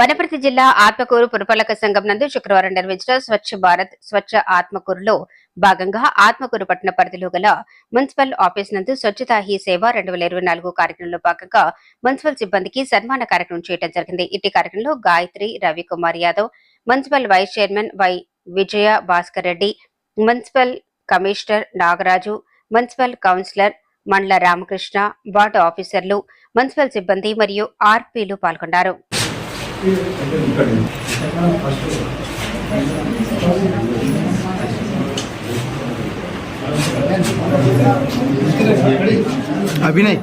వనపర్తి జిల్లా ఆత్మకూరు పురపాలక సంఘం నందు శుక్రవారం నిర్వహించిన స్వచ్ఛ భారత్ స్వచ్ఛ ఆత్మకూరులో భాగంగా ఆత్మకూరు పట్టణ పరిధిలో గల మున్సిపల్ ఆఫీస్ నందు స్వచ్ఛతా హీ సేవ రెండు వేల ఇరవై నాలుగు కార్యక్రమంలో భాగంగా మున్సిపల్ సిబ్బందికి సన్మాన కార్యక్రమం చేయడం జరిగింది. ఇట్టి కార్యక్రమంలో Gayatri Ravikumar Yadav municipal vice chairman Y Vijaya Bhaskar Reddy municipal commissioner Nagaraju municipal councillor Mandala Ramakrishna ward ఆఫీసర్లు మున్సిపల్ సిబ్బంది మరియు ఆర్పీలు పాల్గొన్నారు. अभिनय।